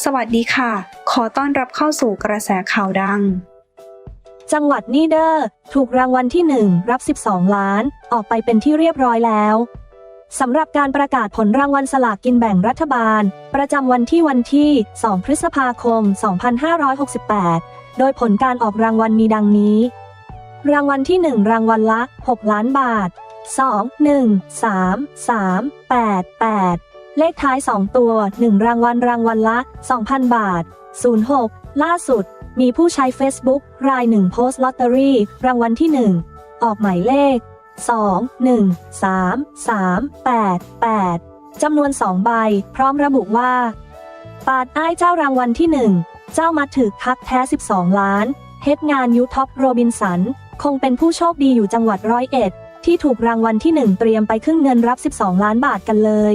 สวัสดีค่ะ ขอต้อนรับเข้าสู่กระแสข่าวดัง จังหวัดนีเดอร์ถูกรางวัลที่ 1 รับ 12 ล้าน ออกไปเป็นที่เรียบร้อยแล้วสำหรับการประกาศผลรางวัลสลากกินแบ่งรัฐบาล ประจำวันที่วันที่ 2 พฤษภาคม 2568 โดยผลการออกรางวัลมีดังนี้ รางวัลที่ 1 รางวัลละ 6 ล้านบาท 2 1 3 3 8 8 เลขท้าย 2 ตัว 1 รางวัลรางวัลละ 2,000 บาท 06 ล่าสุด มีผู้ใช้ Facebook รายหนึ่งโพสต์ลอตเตอรี่ รางวัลที่ 1 ออกหมายเลข 2 1 3 3 8 8 จำนวน 2 ใบ พร้อมระบุว่า ปาดอ้ายเจ้ารางวัลที่ 1 เจ้ามาถึกคักแท้ 12 ล้าน เฮ็ดงานยูท็อปโรบินสัน คงเป็นผู้โชคดีอยู่จังหวัดร้อยเอ็ด ที่ถูกรางวัลที่ 1 เตรียมไปขึ้นเงินรับ 12 ล้านบาทกันเลย